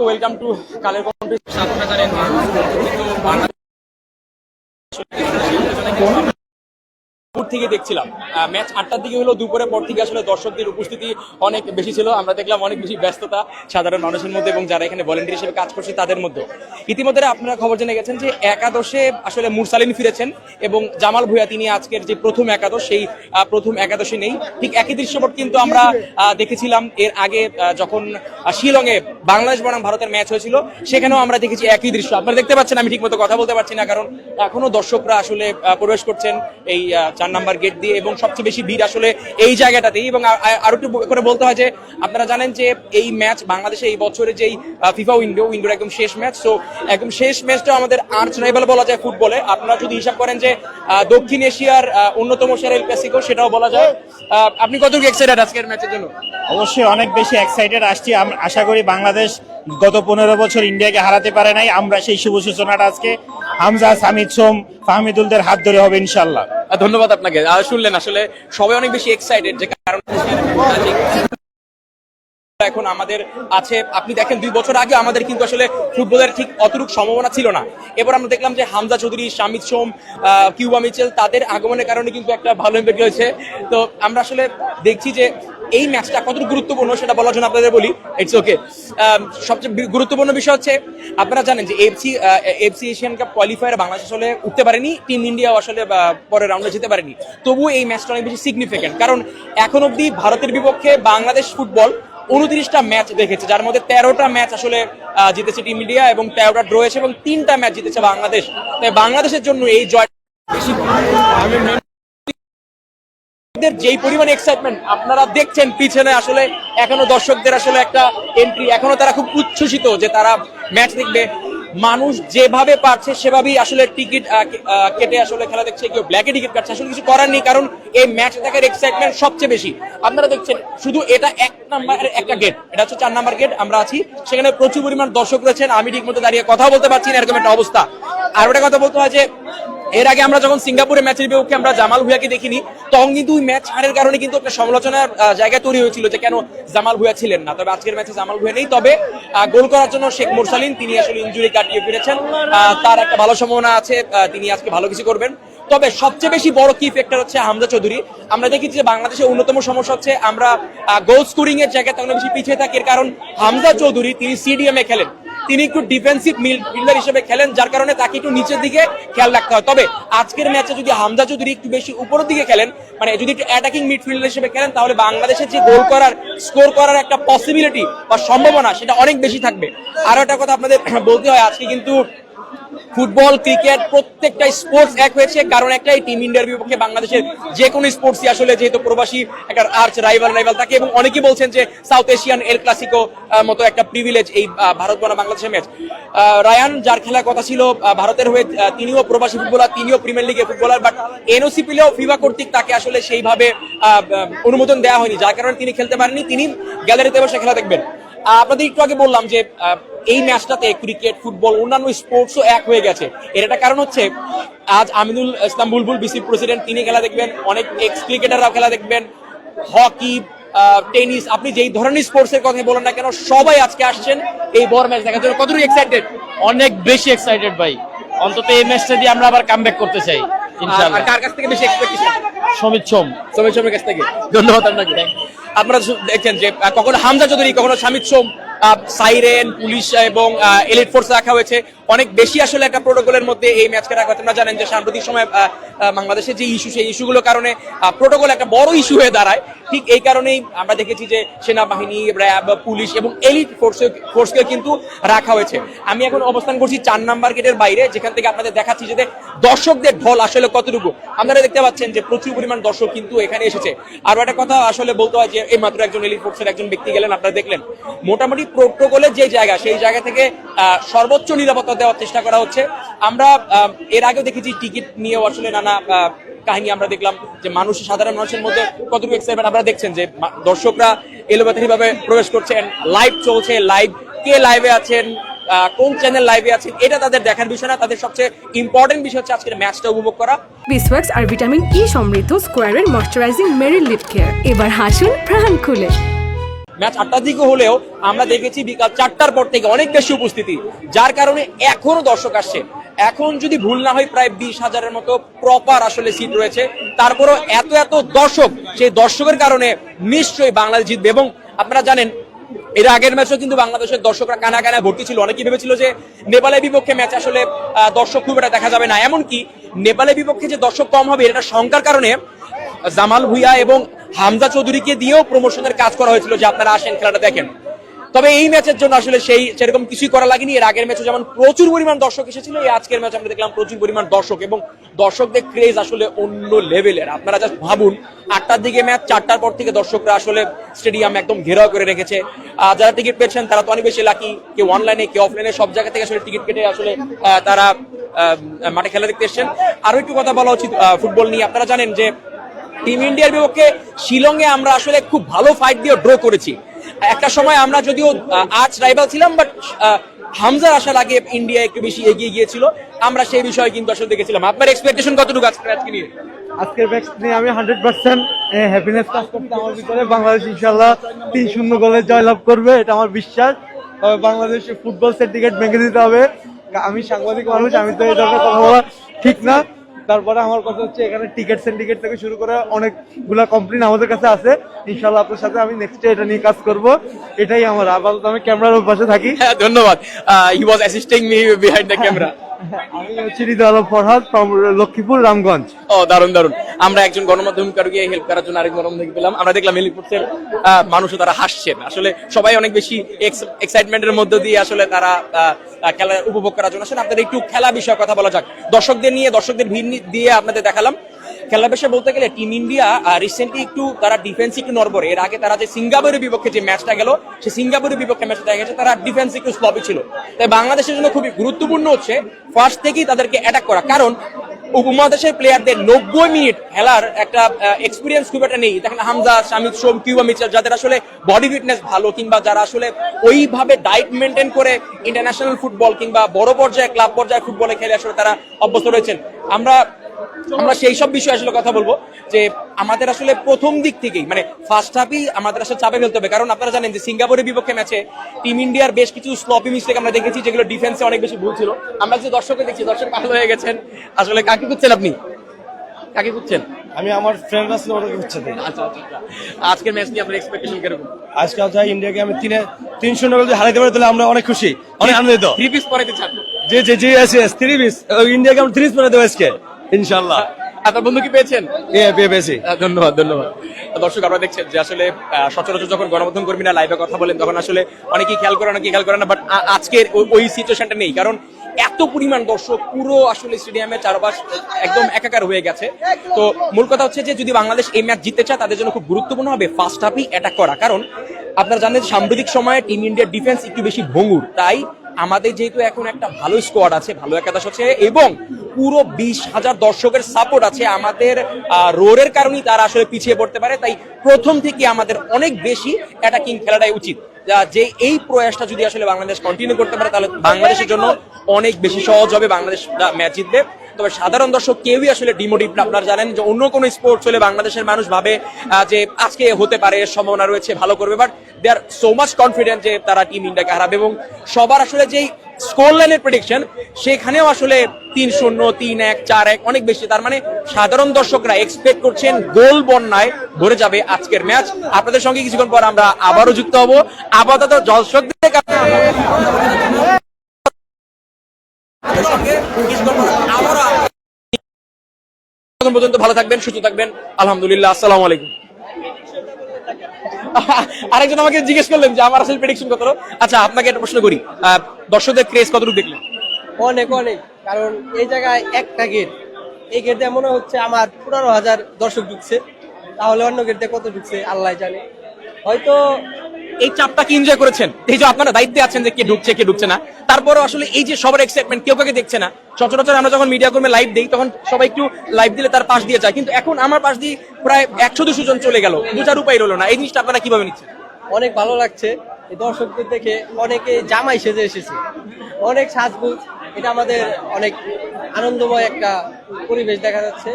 Welcome to Kaler contest দুপুর থেকে দেখছিলাম। ম্যাচ আটটার দিকে হলো দুপুরে পর থেকে আসলে দর্শকদের উপস্থিতি অনেক বেশি ছিল। আমরা দেখলাম অনেক বেশি ব্যস্ততা সাধারণ মানুষের মধ্যে এবং যারা এখানে ভলেন্টিয়ার হিসেবে কাজ করছে তাদের মধ্যে ইতিমধ্যে আপনারা খবর জেনে গেছেন যে একাদশে আসলে মুরসালিন ফিরেছেন এবং জামাল ভুয়া তিনি আজকের যে প্রথম একাদশ, সেই প্রথম একাদশে নেই। ঠিক একই দৃশ্যপট কিন্তু আমরা দেখেছিলাম। এর আগে যখন শিলংয়ে বাংলাদেশ বনাম ভারতের ম্যাচ হয়েছিল, সেখানেও আমরা দেখেছি একই দৃশ্য। আপনারা দেখতে পাচ্ছেন, আমি ঠিকমতো কথা বলতে পারছি না, কারণ এখনও দর্শকরা আসলে প্রবেশ করছেন এই চার নাম্বার গেট দিয়ে এবং সবচেয়ে বেশি ভিড় আসলে এই জায়গাটাতেই এবং আরও একটু করে বলতে হয় যে আপনারা জানেন যে এই ম্যাচ বাংলাদেশে এই বছরে যেই ফিফা উইন্ডো উইন্ডোর একদম শেষ ম্যাচ তো একদম শেষ ম্যাচটা আমাদের আর্চ রাইভাল বলা যায় ফুটবলে আপনারা যদি হিসাব করেন যে দক্ষিণ এশিয়ার অন্যতম সেরা এল ক্লাসিকো সেটাও বলা যায়। আপনি কতটুকু এক্সাইটেড আজকের ম্যাচের জন্য? অবশ্যই অনেক বেশি এক্সাইটেড আসছি। আশা করি বাংলাদেশ গত পনেরো বছর ইন্ডিয়াকে হারাতে পারে নাই। আমরা সেই শুভ সূচনাটা আজকে হামজা, সামিদ, সোম, ফাহমিদুলদের হাত ধরে হবে ইনশাল্লাহ ধন্যবাদ আপনাকে। শুনলেন, আসলে সবাই অনেক বেশি এক্সাইটেড যে কারণ এখন আমাদের আছে, আপনি দেখেন, দুই বছর আগে আমাদের কিন্তু আসলে ফুটবলের ঠিক অতরূপ সম্ভাবনা ছিল না। এবার আমরা দেখলাম যে হামজা চৌধুরী, শামিদ সোম কিউবা মিচেল, তাদের আগমনের কারণে কিন্তু একটা ভালো ইম্প্যাক্ট হয়েছে। তো আমরা আসলে দেখছি যে এই ম্যাচটা কতটুকু গুরুত্বপূর্ণ সেটা বলার জন্য আপনাদের বলি। ইটস ওকে সবচেয়ে গুরুত্বপূর্ণ বিষয় হচ্ছে, আপনারা জানেন যে FC FC Asian cup qualifier Bangladesh আসলে উঠতে পারেনি টিম ইন্ডিয়াও আসলে পরের রাউন্ডে যেতে পারেনি। তবুও এই ম্যাচটা অনেক বেশি সিগনিফিকেন্ট কারণ এখন অবধি ভারতের বিপক্ষে বাংলাদেশ ফুটবল উনত্রিশটা ম্যাচ দেখেছে, যার মধ্যে তেরোটা ম্যাচ আসলে জিতেছে টিম ইন্ডিয়া এবং তেরোটা ড্র হয়েছে এবং তিনটা ম্যাচ জিতেছে বাংলাদেশ। তাই বাংলাদেশের জন্য এই জয় আমি দর্শকদের যেই পরিমাণ এক্সাইটমেন্ট আপনারা দেখছেন পিছনে আসলে, এখনও দর্শকদের আসলে একটা এন্ট্রি এখনও তারা খুব উচ্ছ্বসিত যে তারা ম্যাচ দেখবে। মানুষ যেভাবে পারছে, সেভাবেই আসলে টিকিট কেটে আসলে খেলা দেখছে, কেউ ব্ল্যাকে টিকিট কাটছে। আসলে কিছু করার নেই, কারণ এই ম্যাচ দেখার এক্সাইটমেন্ট সবচেয়ে বেশি। আপনারা দেখছেন, শুধু এটা এক নাম্বারের একটা গেট এটা হচ্ছে চার নাম্বার গেট আমরা আছি। সেখানে প্রচুর পরিমাণ দর্শক রয়েছেন, আমি ঠিক মতো দাঁড়িয়ে কথা বলতে পারছি না, এরকম একটা অবস্থা। আর একটা কথা বলতে হয় যে এর আগে আমরা যখন সিঙ্গাপুরে ম্যাচের বিপক্ষে আমরা জামাল ভুয়াকে দেখিনি, তখন কিন্তু ওই ম্যাচ হারের কারণে কিন্তু একটা সমালোচনার জায়গা তৈরি হয়েছিল যে কেন জামাল ভুয়া ছিলেন না। তবে আজকের ম্যাচে জামাল ভুয়া নেই। তবে গোল করার জন্য শেখ মোরসালিন, তিনি আসলে ইনজুরি কাটিয়ে ফিরেছেন তার একটা ভালো সম্ভাবনা আছে তিনি আজকে ভালো কিছু করবেন। তবে সবচেয়ে বেশি বড় কি ফ্যাক্টর হচ্ছে হামজা চৌধুরী। আমরা দেখেছি যে বাংলাদেশের অন্যতম সমস্যা হচ্ছে, আমরা গোল স্কোরিং এর জায়গায় তখন বেশি পিছিয়ে থাকি। কারণ হামজা চৌধুরী, তিনি সিডিএম এ খেলেন। তিনি একটু ডিফেন্সিভ মিডফিল্ডার হিসেবে খেলেন, যার কারণে তাকে একটু নিচের দিকে খেয়াল রাখতে হয়। তবে আজকের ম্যাচে যদি হামজা চৌধুরী একটু বেশি উপরের দিকে খেলেন মানে যদি একটু অ্যাটাকিং মিডফিল্ডার হিসেবে খেলেন, তাহলে বাংলাদেশের যে গোল করার স্কোর করার একটা পসিবিলিটি বা সম্ভাবনা, সেটা অনেক বেশি থাকবে। আরও একটা কথা আপনাদের বলতে হয়, আজকে কিন্তু ফুটবল, ক্রিকেট, প্রত্যেকটা স্পোর্টস এক হয়েছে, কারণ একটাই টিম ইন্ডিয়ার বিপক্ষে বাংলাদেশের যে কোনো স্পোর্টসই আসলে যেহেতু প্রবাসী, একটা আর্চ রাইভাল রাইভাল থাকে এবং অনেকেই বলছেন যে সাউথ এশিয়ান এল ক্লাসিকো মতো একটা প্রিভিলেজ এই ভারত বনাম বাংলাদেশের ম্যাচ রায়ান, যার খেলার কথা ছিল ভারতের হয়ে তিনিও প্রবাসী ফুটবলার তিনিও প্রিমিয়ার লিগে ফুটবলার বাট এনওসি পেলেও ফিফা কর্তৃক তাকে আসলে সেইভাবে অনুমোদন দেওয়া হয়নি। যার কারণে তিনি খেলতে পারেননি, তিনি গ্যালারিতে বসে খেলা দেখবেন। আপনাদের একটু আগে বললাম যে এই ম্যাচটাতে ক্রিকেট ফুটবল অন্যান্য স্পোর্টসও এক হয়ে গেছে। এর একটা কারণ হচ্ছে আজ আমিনুল ইসলাম বুলবুল বিসি প্রেসিডেন্ট তিনি খেলা দেখবেন অনেক এক্স ক্রিকেটাররাও খেলা দেখবেন। হকি টেনিস আপনি যেই ধরনের স্পোর্টস এর কথা বলেন না কেন সবাই আজকে আসছেন এই বড় ম্যাচ দেখার জন্য। কতটুকু এক্সাইটেড অনেক বেশি এক্সাইটেড ভাই। অন্তত এই ম্যাচটা দিয়ে আমরা আবার কামব্যাক করতে চাই ইনশাআল্লাহ। কার কাছ থেকে বেশি এক্সপেকটেশন সমিত সোম সমীর সোমের কাছ থেকে। ধন্যবাদ আপনাকে। আপনারা দেখছেন যে কখনো হামজা চৌধুরী কখনো শামিদ সোম সাইরেন পুলিশ এবং এলিট ফোর্স রাখা হয়েছে। অনেক বেশি আসলে একটা প্রোটোকলের মধ্যে এই ম্যাচকে রাখা। আপনারা জানেন যে সাম্প্রতিক সময় বাংলাদেশের যে ইস্যু সেই ইস্যুগুলোর কারণে প্রোটোকল একটা বড় ইস্যু হয়ে দাঁড়ায়। ঠিক এই কারণেই আমরা দেখেছি যে সেনাবাহিনী, র্যাব, পুলিশ এবং এলিট ফোর্স ফোর্সকে কিন্তু রাখা হয়েছে। আমি এখন অবস্থান করছি চার নাম্বার গেটের বাইরে, যেখান থেকে আপনাদের দেখাচ্ছি যে দর্শকদের ঢল আসলে কতটুকু। আপনারা দেখতে পাচ্ছেন যে প্রচুর পরিমাণ দর্শক কিন্তু এখানে এসেছে। আর একটা কথা আসলে বলতে হয় যে এই মাত্র একজন এলিট ফোর্সের একজন ব্যক্তি গেলেন, আপনারা দেখলেন। মোটামুটি প্রোটোকলের যে জায়গা, সেই জায়গা থেকে সর্বোচ্চ নিরাপত্তা দেওয়ার চেষ্টা করা হচ্ছে। আমরা এর আগেও দেখেছি টিকিট নিয়েও আসলে নানা কাহিনী আমরা দেখলাম যে মানুষ, সাধারণ মানুষের মধ্যে কতটুকু এক্সাইটমেন্ট আপনারা দেখছেন যে দর্শকরা এলোপাথারি ভাবে প্রবেশ করছেন লাইভ চলছে লাইভ কে লাইভে আছেন কোন চ্যানেল লাইভে আছেন, এটা তাদের দেখার বিষয় না, তাদের সবচেয়ে ইম্পর্টেন্ট বিষয় হচ্ছে আজকের ম্যাচটা উপভোগ করা। বিসওয়াক্স আর ভিটামিন ই সমৃদ্ধ স্কোয়ারের ময়শ্চারাইজিং মেরিল লিপ কেয়ার এবার হাসুন প্রাণ খুলে। ম্যাচ আটটার দিকে হলেও আমরা দেখেছি বিকাল চারটার পর থেকে অনেক বেশি উপস্থিতি, যার কারণে এখনও দর্শক আসছে। এখন যদি ভুল না হয়, প্রায় বিশ হাজারের মতো প্রপার আসলে সিট রয়েছে। তারপরও এত এত দর্শক, সেই দর্শকের কারণে নিশ্চয়ই বাংলাদেশ জিতবে এবং আপনারা জানেন, এর আগের ম্যাচও কিন্তু বাংলাদেশের দর্শকরা কানা কানা ভর্তি ছিল। অনেকেই ভেবেছিল যে নেপালের বিপক্ষে ম্যাচ আসলে দর্শক খুব একটা দেখা যাবে না। এমনকি নেপালের বিপক্ষে যে দর্শক কম হবে, এটা শঙ্কার কারণে জামাল ভুইয়া এবং হামজা চৌধুরীকে দিয়েও প্রমোশনের কাজ করা হয়েছিল, যে আপনারা আসেন, খেলাটা দেখেন। তবে এই ম্যাচের জন্য আসলে সেই, সেরকম কিছুই করা লাগেনি। এর আগের ম্যাচে যেমন প্রচুর পরিমাণ দর্শক এসেছিল, এই আজকের ম্যাচ আমরা দেখলাম প্রচুর পরিমাণ দর্শক এবং দর্শকদের ক্রেজ আসলে অন্য লেভেলের আপনারা জাস্ট ভাবুন, আটটার দিকে ম্যাচ চারটার পর থেকে দর্শকরা আসলে স্টেডিয়াম একদম ঘেরাও করে রেখেছে। যারা টিকিট পেয়েছেন, তারা তো অনেক বেশি লাকি কেউ অনলাইনে কেউ অফলাইনে সব জায়গা থেকে আসলে টিকিট কেটে আসলে তারা মাঠে খেলা দেখতে এসছেন। আরও একটু কথা বলা উচিত ফুটবল নিয়ে। আপনারা জানেন যে টিম ইন্ডিয়ার বিপক্ষে শিলংয়ে আমরা আসলে খুব ভালো ফাইট দিয়ে ড্র করেছি। একটা সময় আমরা যদিও আজ রাইভাল ছিলাম বাট হামজার আসার আগে ইন্ডিয়া একটু বেশি এগিয়ে গিয়েছিল। আমরা সেই বিষয়ে কিন্তু আসলে দেখেছিলাম। আপনার এক্সপেকটেশন কতটুকু আজকে ম্যাচকে নিয়ে? আজকের ম্যাচ নিয়ে আমি হান্ড্রেড পার্সেন্ট হ্যাপিনেস কাজ করতে আমার ভিতরে। বাংলাদেশ ইনশাল্লাহ তিন শূন্য গোলে জয়লাভ করবে, এটা আমার বিশ্বাস। তবে বাংলাদেশে ফুটবল সার্টিফিকেট ভেঙে দিতে হবে। আমি সাংবাদিক মানুষ, আমি তো ধরনের কথা বলা ঠিক না। তারপরে আমার কথা হচ্ছে এখানে টিকিট সিন্ডিকেট থেকে শুরু করে অনেকগুলা কমপ্লেন আমাদের কাছে আছে। ইনশাল্লাহ আপনার সাথে আমি নেক্সট এটা নিয়ে কাজ করব। এটাই আমার, আপাতত আমি ক্যামেরার পাশে থাকি। হ্যাঁ ধন্যবাদ। He was assisting me behind the camera আমি হচ্ছি হৃদয় ফরহাদ লক্ষ্মীপুর, রামগঞ্জ। ও দারুণ দারুণ আমরা একজন গণমাধ্যম কারুকে হেল্প করার জন্য আরেক গণমাধ্যম পেলাম। আমরা দেখলাম হেলিকপ্টার মানুষও তারা হাসছেন আসলে সবাই অনেক বেশি এক্সাইটমেন্টের মধ্য দিয়ে আসলে তারা খেলা উপভোগ করার জন্য। আসলে আপনাদের একটু খেলা বিষয়ে কথা বলা যাক। দর্শকদের নিয়ে, দর্শকদের ভিড় দিয়ে আপনাদের দেখালাম। খেলা বিষয়ে বলতে গেলে টিম ইন্ডিয়া রিসেন্টলি একটু তারা ডিফেন্স একটু নড়বড়ে। এর আগে তারা যে সিঙ্গাপুরের বিপক্ষে যে ম্যাচটা গেল, সেই সিঙ্গাপুরের বিপক্ষে ম্যাচটা গেছে, তারা ডিফেন্স একটু স্লপি ছিল। তাই বাংলাদেশের জন্য খুবই গুরুত্বপূর্ণ হচ্ছে ফার্স্ট থেকেই তাদেরকে অ্যাটাক করা। কারণ উপমহাদেশের প্লেয়ারদের নব্বই মিনিট খেলার একটা এক্সপিরিয়েন্স খুব একটা নেই। দেখেন হামজা, শামিদ, সোম, কিউবা মিচার যাদের আসলে বডি ফিটনেস ভালো, কিংবা যারা আসলে ওইভাবে ডায়েট মেনটেন করে ইন্টারন্যাশনাল ফুটবল কিংবা বড় পর্যায়ে ক্লাব পর্যায়ে ফুটবলে খেলে আসলে তারা অভ্যস্ত রয়েছেন। আমরা আমরা সেই সব বিষয়ে আসলে কথা বলব যে আমাদের আসলে প্রথম দিক থেকেই মানে ফার্স্ট হাফই আমাদের আসলে চাপে ফেলতে হবে। কারণ আপনারা জানেন যে সিঙ্গাপুরের বিপক্ষে ম্যাচে টিম ইন্ডিয়ার বেশ কিছু স্লপি মিস্টেক আমরা দেখেছি যেগুলো ডিফেন্সে অনেক বেশি ভুল ছিল। আমরা যে দর্শকে দেখছি দর্শক পাগল হয়ে গেছেন। আসলে কাকে খুঁজছেন আপনি? কাকে খুঁজছেন? আমি আমার ফ্রেন্ডরা ছিল ওটাকে হচ্ছে আচ্ছা আচ্ছা। আজকের ম্যাচ নিয়ে আপনার এক্সপেকটেশন কীরকম? আজকে চাই ইন্ডিয়াকে আমি তিনে তিন শূন্য গোল হারাইতে পারি তাহলে আমরা অনেক খুশি অনেক আনন্দিত। থ্রি পিস পরাইতে চান? জি জি G S S three piece ইন্ডিয়াকে আমরা থ্রি পিস দেবো আজকে। ইনশাল্লাহ আপনার বন্ধু কি পেয়েছেন? পেয়েছি। ধন্যবাদ ধন্যবাদ। দর্শক আপনারা দেখছেন যে আসলে সচরাচর যখন গণমাধ্যম কর্মীরা লাইভে কথা বলেন তখন আসলে অনেকেই খেয়াল করে অনেকেই খেয়াল করে না বাট আজকের ওই- সিচুয়েশনটা নেই। কারণ এত পরিমাণ দর্শক পুরো আসলে স্টেডিয়ামের চারপাশ একদম একাকার হয়ে গেছে। তো মূল কথা হচ্ছে যে যদি বাংলাদেশ এই ম্যাচ জিততে চায় তাদের জন্য খুব গুরুত্বপূর্ণ হবে ফার্স্ট হাফই অ্যাটাক করা। কারণ আপনারা জানেন যে সাম্প্রতিক সময়ে টিম ইন্ডিয়ার ডিফেন্স একটু বেশি ভঙ্গুর। তাই আমাদের যেহেতু এখন একটা ভালো স্কোয়াড আছে ভালো একাদশ আছে এবং পুরো বিশ হাজার দর্শকের সাপোর্ট আছে। আমাদের রোডের কারণেই তারা আসলে পিছিয়ে পড়তে পারে। তাই প্রথম থেকে আমাদের অনেক বেশি অ্যাটাকিং খেলাটাই উচিত। যে এই প্রয়াসটা যদি আসলে বাংলাদেশ কন্টিনিউ করতে পারে, তাহলে বাংলাদেশের জন্য অনেক বেশি সহজ হবে বাংলাদেশ ম্যাচ জিতবে। তবে সাধারণ দর্শক কেউই আসলে ডিমোটিভ আপনারা জানেন যে অন্য কোনো স্পোর্টস হলে বাংলাদেশের মানুষ ভাবে যে আজকে হতে পারে সম্ভাবনা রয়েছে, ভালো করবে। But they are so much confident যে তারা টিম ইন্ডিয়াকে হারাবে এবং সবার আসলে যেই স্কোর লাইনের প্রেডিকশন সেখানেও আসলে তিন শূন্য, তিন এক, চার এক, অনেক বেশি। তার মানে সাধারণ দর্শকরা এক্সপেক্ট করছেন গোল বন্যায় ভরে যাবে আজকের ম্যাচ। আপনাদের সঙ্গে কিছুক্ষণ পর আমরা আবারও যুক্ত হব। আপাতত দর্শকদের পর্যন্ত ভালো থাকবেন, সুস্থ থাকবেন। আলহামদুলিল্লাহ, আসসালামু আলাইকুম। আরেকজন আমাকে জিজ্ঞেস করলেন যে, আমার আসলে প্রেডিকশন কত আচ্ছা আপনাকে একটা প্রশ্ন করি। দর্শকদের ক্রেজ কতটুকু দেখলেন? অনেক অনেক। কারণ এই জায়গায় একটা গেট এই গেটে মনে হচ্ছে আমার পনেরো হাজার দর্শক ঢুকছে। তাহলে অন্য গেটে কত ঢুকছে আল্লাহ জানে। হয়তো এই চাপটা কি এনজয় করেছেন? এই যে আপনারা দায়িত্বে আছেন যে কে ঢুকছে কে ঢুকছে না। তারপরে আসলে এই যে সবার এক্সাইটমেন্ট কেউ কাউকে দেখছে না। সচরাচর আমরা যখন মিডিয়া কর্মে লাইভ দিই, তখন সবাই একটু লাইভ দিলে তার পাশ দিয়ে যায়। কিন্তু এখন আমার পাশ দিয়ে প্রায় একশো দুশো জন চলে গেল। দুটার উপায় রইল না। এই জিনিসটা আপনারা কীভাবে নিচ্ছেন? অনেক ভালো লাগছে। এই দর্শকদের দেখে অনেকে জামাই সেজে এসেছে। অনেক সাজগুজ। এটা আমাদের অনেক আনন্দময় একটা পরিবেশ দেখা যাচ্ছে।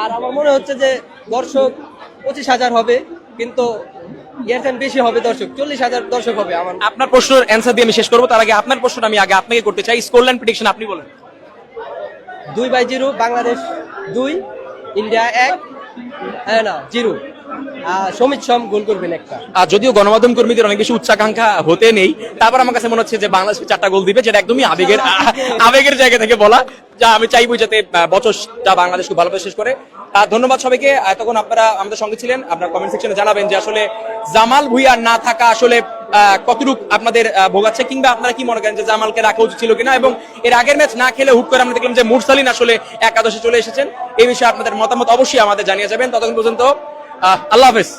আর আমার মনে হচ্ছে যে দর্শক পঁচিশ হাজার হবে, কিন্তু এর বেশি হবে দর্শক চল্লিশ হাজার দর্শক হবে আমার। আপনার প্রশ্নের অ্যান্সার দিয়ে আমি শেষ করব। তার আগে আপনার প্রশ্নটা আমি আগে আপনাকে করতে চাই। স্কোর লাইন প্রেডিকশন আপনি বলেন। দুই বাই জিরো বাংলাদেশ দুই ইন্ডিয়া এক না জিরো। সমিত সম গোল করবেন একটা। আর যদিও গণমাধ্যম কর্মীদের অনেক বেশি উচ্চাকাঙ্ক্ষা হতে নেই, তারপর আমার কাছে মনে হচ্ছে যে বাংলাদেশ চারটা গোল দিবে, যেটা একদমই আবেগের আবেগের জায়গা থেকে বলা। যা আমি চাইব যাতে বছরটা বাংলাদেশ খুব ভালোভাবে শেষ করে। ধন্যবাদ সবাইকে। এতক্ষণ আপনারা আমাদের সঙ্গে ছিলেন, আপনার কমেন্ট সেকশনে জানাবেন যে আসলে জামাল ভুইয়া না থাকা আসলে কতটুক আপনাদের ভোগাচ্ছে, কিংবা আপনারা কি মনে করেন যে জামালকে রাখা উচিত ছিল কিনা? এবং এর আগের ম্যাচ না খেলে হুট করে আমরা দেখলাম যে মুরসালিন আসলে একাদশে চলে এসেছেন। এই বিষয়ে আপনাদের মতামত অবশ্যই আমাদের জানিয়ে যাবেন। ততক্ষণ পর্যন্ত আল্লাহ হাফেজ।